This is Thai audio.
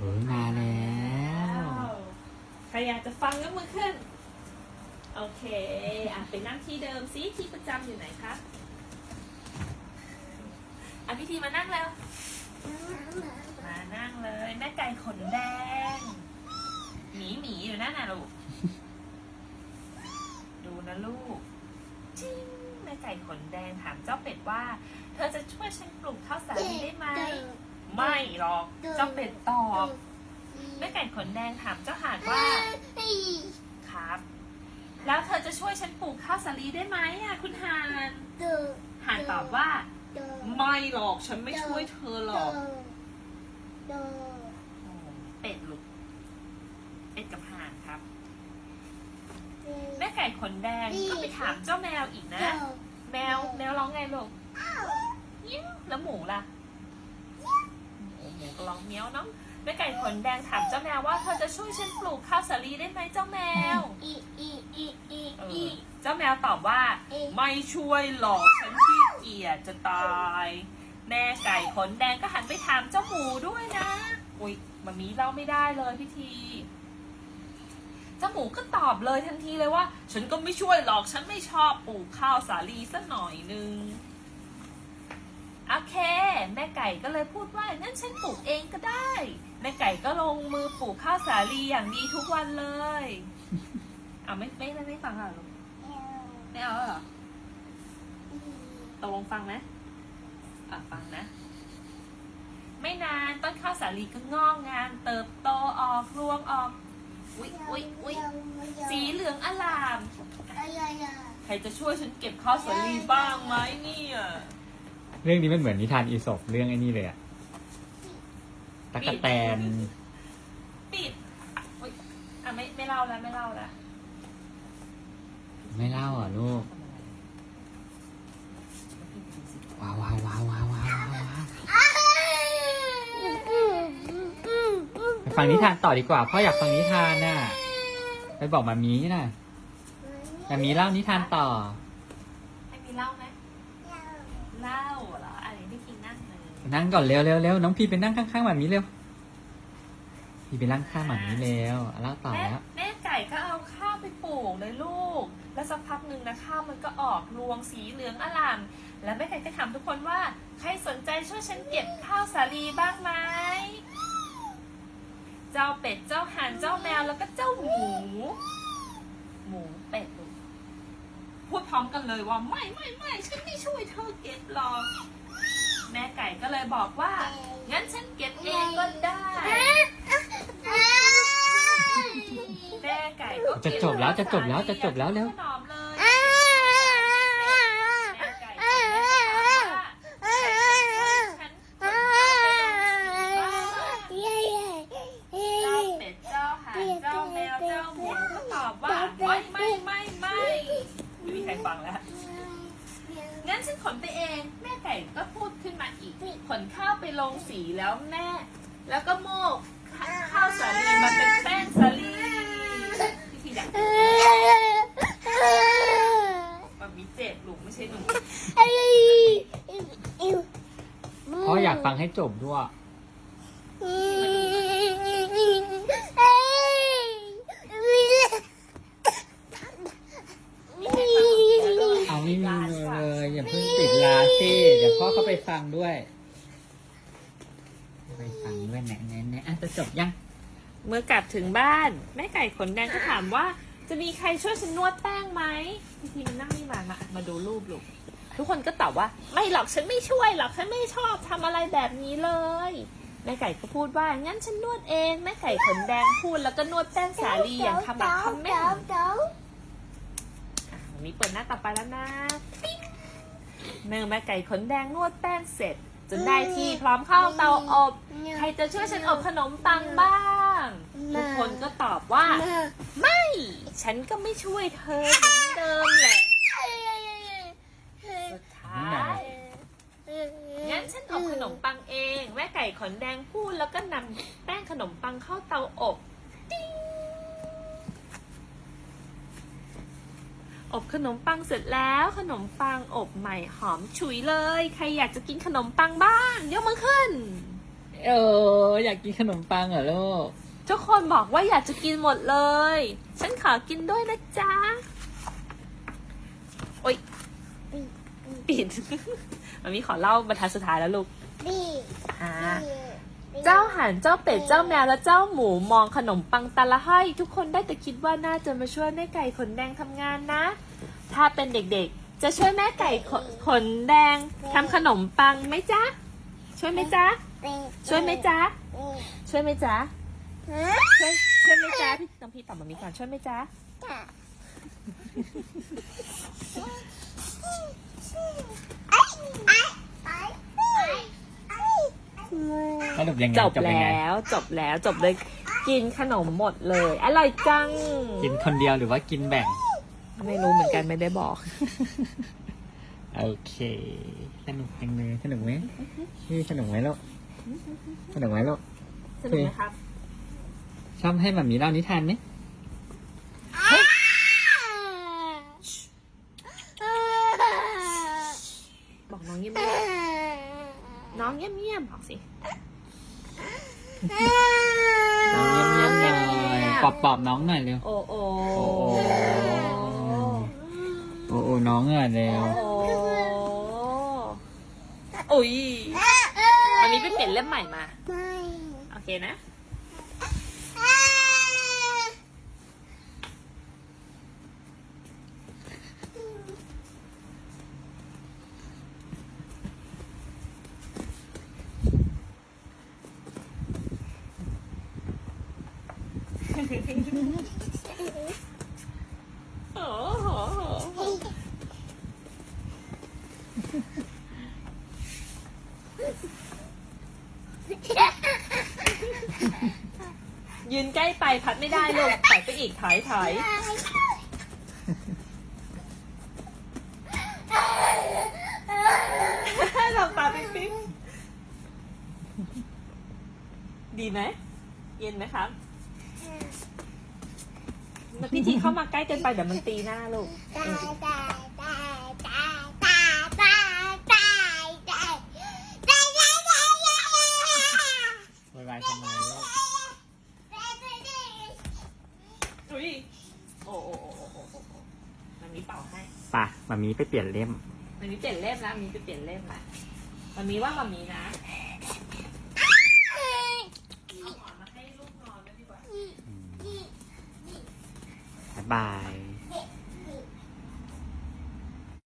เออมาแล้วใครอยากจะฟังยกมือขึ้น โอเคอะไปนั่งที่เดิมซิที่ประจำอยู่ไหนคะอะพี่ทีมานั่งแล้ว มานั่งเลย แม่ไก่ขนแดง หมีหมีอยู่นั่นน่ะลูก ดูนะลูกจิ้งแม่ไก่ขนแดงถามเจ้าเป็ดว่า เธอจะช่วยฉันปลูกข้าวสาลีได้ไหม ไม่หรอก เจ้าเป็ดตอบ แม่ไก่ขนแดงถามเจ้าห่านว่า ครับ แล้วเธอจะช่วยฉันปลูกข้าวสาลีได้ไหมอะ คุณห่านห่านตอบว่า ไม่หรอก ฉันไม่ช่วยเธอหรอก เป็ดลูกเป็ดกับห่านครับ แม่ไก่ขนแดงก็ไปถามเจ้าแมวอีกนะ แมวแมวร้องไงลูกเมี้ยวแล้วหมูล่ะหมูหมู ก็ร้องเมี้ยวเนาะแม่ไก่ขนแดงถามเจ้าแมวว่าเธอจะช่วยฉันปลูกข้าวสาลีได้ไหมเจ้าแมวเออเจ้าแมวตอบว่าไม่ช่วยหรอกฉันขี้เกียจจะตาย แม่ไก่ขนแดงก็หันไปถามเจ้าหมูด้วยนะ อุ้ยมันมีเล่าไม่ได้เลยพี่ที เจ้าหมูก็ตอบเลยทันทีเลยว่า ฉันก็ไม่ช่วยหรอกฉันไม่ชอบปลูกข้าวสาลีสักหน่อยนึง โอเค แม่ไก่ก็เลยพูดว่างั้นฉันปลูกเองก็ได้ แม่ไก่ก็ลงมือปลูกข้าวสาลีอย่างดีทุกวันเลยเอาไม่ไม่ไม่ไม่ฟังเหรอลูกไม่เอาเหรอตกลงฟังไหมอะฟังนะ ไม่นานต้นข้าวสาลีก็งอกงามเติบโตออกรวงออกอุ๊ยอุ๊ยอุ๊ยสีเหลืองอลาม ใครจะช่วยฉันเก็บข้าวสาลีบ้างไหมเนี่ย เรื่องนี้มันเหมือนนิทานอีสปเรื่องไอ้นี่เลยอะตะกะแตน ปิดอุ๊ยอะไม่ไม่เล่าแล้วไม่เล่าแล้ว ไม่เล่าอะลูกว้าวว้าวว้าวว้าวว้าวว้าวไปฟังนิทานต่อดีกว่าพ่ออยากฟังนิทานน่ะ ไปบอกมามีน่ะมามีเล่านิทานต่อ ให้มีเล่าไหมเล่าเหรออะไรที่คิง นั่งก่อนเร็วเร็วเร็วน้องพี่ไปนั่งข้างๆหมามีเร็ว พี่ไปนั่งข้างหมามีเร็วเล่าต่อแม่แล้ว แม่ไก่ก็เอาข้าวไปปลูกเลยลูก แล้วสักพักหนึ่งนะข้าวมันก็ออกรวงสีเหลืองอลามแล้วแม่ไก่ก็ถามทุกคนว่าใครสนใจช่วยฉันเก็บข้าวสาลีบ้างไหมเจ้าเป็ดเจ้าห่านเจ้าแมวแล้วก็เจ้าหมู หมูเป็ดลูกพูดพร้อมกันเลยว่าไม่ไม่ไม่ฉันไม่ช่วยเธอเก็บหรอก บอกว่า งั้นฉันเก็บเองก็ได้ แม่ไก่ก็เก็จะจบแล้วจะจบแล้วจะจบแล้วเร็วถนอมเลยแม่ไก่ก็เลยถามว่าฉันควรจะไปลงสีบ้าง เจ้าเป็ดเจ้าห่านเจ้าแมวเจ้าหมูก็ตอบว่าไม่ไม่ไม่ไม่ไม่มีใครฟังแล้ว งั้นฉันขนไปเอง แม่ไก่ก็พูดขึ้นมาอีก ขนข้าวไปลงสีแล้วแม่ แล้วก็โมกข้าวสาลีมันเป็นแป้งสาลีพิธีดักมันมีเจ็บลูกไม่ใช่หนูพ่ออยากฟังให้จบด้วย เอาไม่มีเลยอย่าเพิ่งติดลาสิเดี๋ยวพ่อเข้าไปฟังด้วย ไปฟังด้วยแน่แน่แน่อะจะจบยัง เมื่อกลับถึงบ้าน แม่ไก่ขนแดงก็ถามว่า จะมีใครช่วยฉันนวดแป้งไหมพี่ทีมันนั่งนี่มามามาดูรูปลูกทุกคนก็ตอบว่า ไม่หรอกฉันไม่ช่วยหรอกฉันไม่ชอบทำอะไรแบบนี้เลยแม่ไก่ก็พูดว่างั้นฉันนวดเองแม่ไก่ขนแดงพูดแล้วก็นวดแป้งสาลีอย่างคำบักคำแม่นนี้เปิดหน้าต่อไปแล้วนะ เมื่อแม่ไก่ขนแดงนวดแป้งเสร็จ จนได้ที่พร้อมเข้าเตาอบ ใครจะช่วยฉันอบขนมปังบ้าง ทุกคนก็ตอบว่า ไม่ ฉันก็ไม่ช่วยเธอเหมือนเดิมแหละ สุดท้าย งั้นฉันอบขนมปังเอง แม่ไก่ขนแดงพูดแล้วก็นำแป้งขนมปังเข้าเตาอบติ๊ง อบขนมปังเสร็จแล้วขนมปังอบใหม่หอมฉุยเลย ใครอยากจะกินขนมปังบ้างยกมือขึ้นเอเอออยากกินขนมปังเหรอลูกทุกคนบอกว่าอยากจะกินหมดเลย ฉันขอกินด้วยนะจ๊ะโอ๊ยปิดมันมีขอเล่าบรรทัดสุดท้ายแล้วลูกอ่า เจ้าหันเจ้าเป็ดเจ้าแมวและเจ้าหมูมองขนมปังตาละห้อย ทุกคนได้แต่คิดว่าน่าจะมาช่วยแม่ไก่ขนแดงทำงานนะ ถ้าเป็นเด็กๆ จะช่วยแม่ไก่ขขนแดงทำขนมปังไหมจ๊ะ ช่วยไหมจ๊ะ ช่วยไหมจ๊ะ ช่วยไหมจ๊ะ ช่วยช่วยไหมจ๊ะพี่น้องพี่ตอบมามีก่อนช่วยไหมจ๊ะ สรุปยังไงจบยังไงแล้วจบแล้วจบเลยกินขนมหมดเลยอร่อยจัง กินคนเดียวหรือว่ากินแบ่ง ไม่รู้เหมือนกันไม่ได้บอก โอเคสนุกจังเลยสนุกไหมพี่สนุกไหมลูกสนุกไหมลูกสนุกไหมครับชอบให้หมามีเล่านิทานไหมบอกน้องเงียบๆน้องเงียบๆบอกสิ น้องเงียบๆหน่อยปอบปอบๆน้องหน่อยเร็ว โอ้โอ้โอ้โอ้น้องอะเร็วโอ้โอ้ยวันนี้ไปเปลี่ยนเล่มใหม่มา โอเคนะ โอ้โหยืนใกล้ไปพัดไม่ได้ลูกถอยไปอีกถอยถอยหลับตาปิ๊งปิ๊ดีไหม เย็นไหมครับ มันพี่ทีเข้ามาใกล้เกินไปเดี๋ยวมันตีหน้าลูกวายวายทำไมลูกอุ้ยโอ้โอ้โอ้โอ้โอ้โอ้มันมีเป่าให้ป่ะมามีไปเปลี่ยนเล่ม มันมีเปลี่ยนเล่มแล้วมีไปเปลี่ยนเล่มละมันมีว่ามันมีนะเอาหมอนมาให้ลูกนอนด้วยดีกว่า บ๊ายบาย